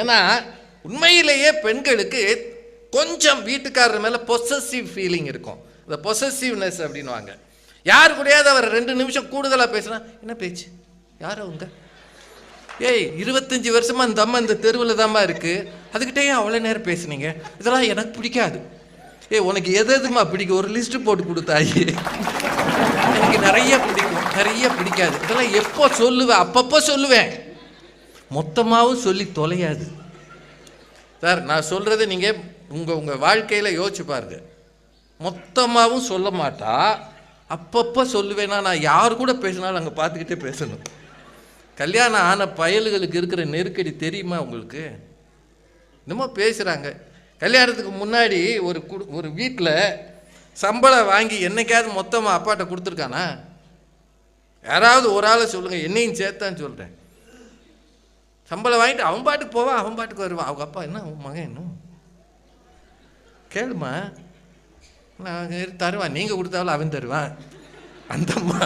ஏன்னா உண்மையிலேயே பெண்களுக்கு கொஞ்சம் வீட்டுக்காரர் மேலே பொசசிவ் ஃபீலிங் இருக்கும். இந்த பொசசிவ்னஸ் அப்படின்வாங்க யார் கூடயாவது அவர் ரெண்டு நிமிஷம் கூடுதலாக பேசுனா என்ன பேச்சு? யார் அவங்க ஏய் இருபத்தஞ்சி வருஷமாக அந்த அம்மா இந்த தெருவில் தாம்மா இருக்குது அதுக்கிட்டே அவ்வளோ நேரம் பேசுனீங்க. இதெல்லாம் எனக்கு பிடிக்காது. ஏய் உனக்கு எது எதுமா பிடிக்கும்? ஒரு லிஸ்ட்டு போட்டு கொடுத்தாயி எனக்கு நிறைய பிடிக்கும். நிறைய பிடிக்காது. இதெல்லாம் எப்போ சொல்லுவேன் அப்பப்போ சொல்லுவேன். மொத்தமாகவும் சொல்லி தொலையாது. சார் நான் சொல்கிறத நீங்கள் உங்கள் உங்கள் வாழ்க்கையில் யோசிச்சு பாருங்க. மொத்தமாகவும் சொல்ல மாட்டா. அப்பப்போ சொல்லுவேன்னா நான் யார் கூட பேசினாலும் அங்கே பார்த்துக்கிட்டே பேசணும். கல்யாணம் ஆன பயல்களுக்கு இருக்கிற நெருக்கடி தெரியுமா உங்களுக்கு? என்னமோ பேசுகிறாங்க கல்யாணத்துக்கு முன்னாடி ஒரு குடு ஒரு வீட்டில் சம்பளம் வாங்கி என்னைக்காவது மொத்தமாக அப்பாட்ட கொடுத்துருக்கானா? யாராவது ஒரு ஆளை சொல்லுங்கள் என்னையும் சேர்த்தான்னு சொல்கிறேன் சம்பளம் வாங்கிட்டு அவன் பாட்டுக்கு போவான் அவன் பாட்டுக்கு வருவான் அவங்க அப்பா என்ன உன் மகன் என்ன? கேளுமா நான் தருவான். நீங்கள் கொடுத்தாவில் அவன் தருவான். அந்தம்மா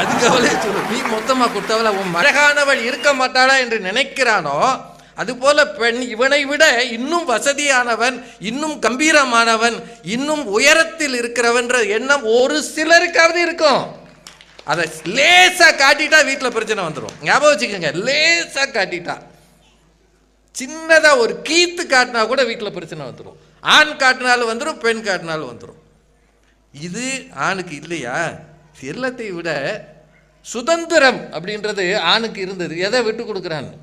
அதுக்கு அவளே சொல்லு. நீ மொத்தமாக கொடுத்தவள? உன் அழகானவள் இருக்க மாட்டாளா என்று நினைக்கிறானோ அதுபோல பெண் இவனை விட இன்னும் வசதியானவன் இன்னும் கம்பீரமானவன் இன்னும் உயரத்தில் இருக்கிறவன்ற எண்ணம் ஒரு சிலருக்காவது இருக்கும். அதை லேசாக காட்டிட்டா வீட்டில் பிரச்சனை வந்துடும் ஞாபகம் வச்சுக்கோங்க லேசாக காட்டிட்டா. சின்னதாக ஒரு கீத்து காட்டினா கூட வீட்டில் பிரச்சனை வந்துடும் ஆண் காட்டினாலும் வந்துடும் பெண் காட்டினாலும் வந்துடும் இது ஆணுக்கு இல்லையா? எல்லாத்தை விட சுதந்திரம் அப்படின்றது ஆணுக்கு இருந்தது. எதை விட்டு கொடுக்குறான்னு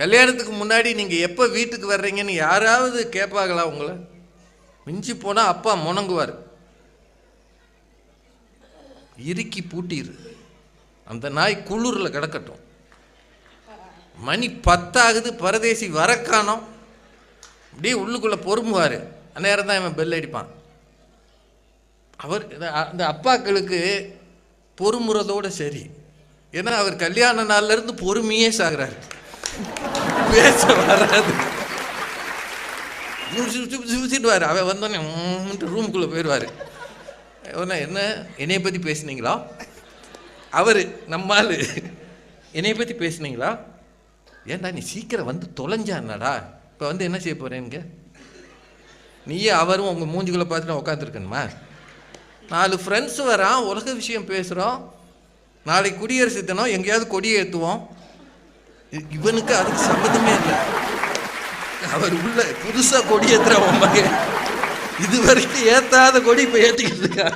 கல்யாணத்துக்கு முன்னாடி நீங்கள் எப்போ வீட்டுக்கு வர்றீங்கன்னு யாராவது கேட்பாங்களா உங்களை? மிஞ்சி போனால் அப்பா முணங்குவார். இறுக்கி பூட்டிடு அந்த நாய் குளிரில் கிடக்கட்டும். மணி பத்தாகுது பரதேசி வரக்கானோம் அப்படியே உள்ளுக்குள்ளே பொறுமுவார். அந்நேரம் தான் இவன் பெல் அடிப்பான். அவர் அந்த அப்பாக்களுக்கு பொறுமுறதோட சரி. ஏன்னா அவர் கல்யாண நாள்ல இருந்து பொறுமையே சாகுறாரு. பேச வராது. அவன் வந்தோடனே ரூமுக்குள்ளே போயிடுவார் என்ன? என்னைய பற்றி பேசுனீங்களா? அவர் நம்மால் என்னைய பற்றி பேசுனீங்களா? ஏன்டா நீ சீக்கிரம் வந்து தொலைஞ்சானடா இப்போ வந்து என்ன செய்ய போகிறேங்க நீயே அவரும் உங்கள் மூஞ்சிக்குள்ளே பார்த்துட்டு உட்காந்துருக்கணுமா நாலு ஃப்ரெண்ட்ஸ் வரான் உலக விஷயம் பேசுகிறோம் நாளைக்கு குடியரசு தினம் எங்கேயாவது கொடியை ஏற்றுவோம் இவனுக்கு அதுக்கு சம்மந்தமே இல்லை. அவர் உள்ள புதுசாக கொடி ஏற்றுறவன் மகன். இது வரைக்கும் ஏற்றாத கொடி இப்போ ஏற்றிக்கிட்டு இருக்கா?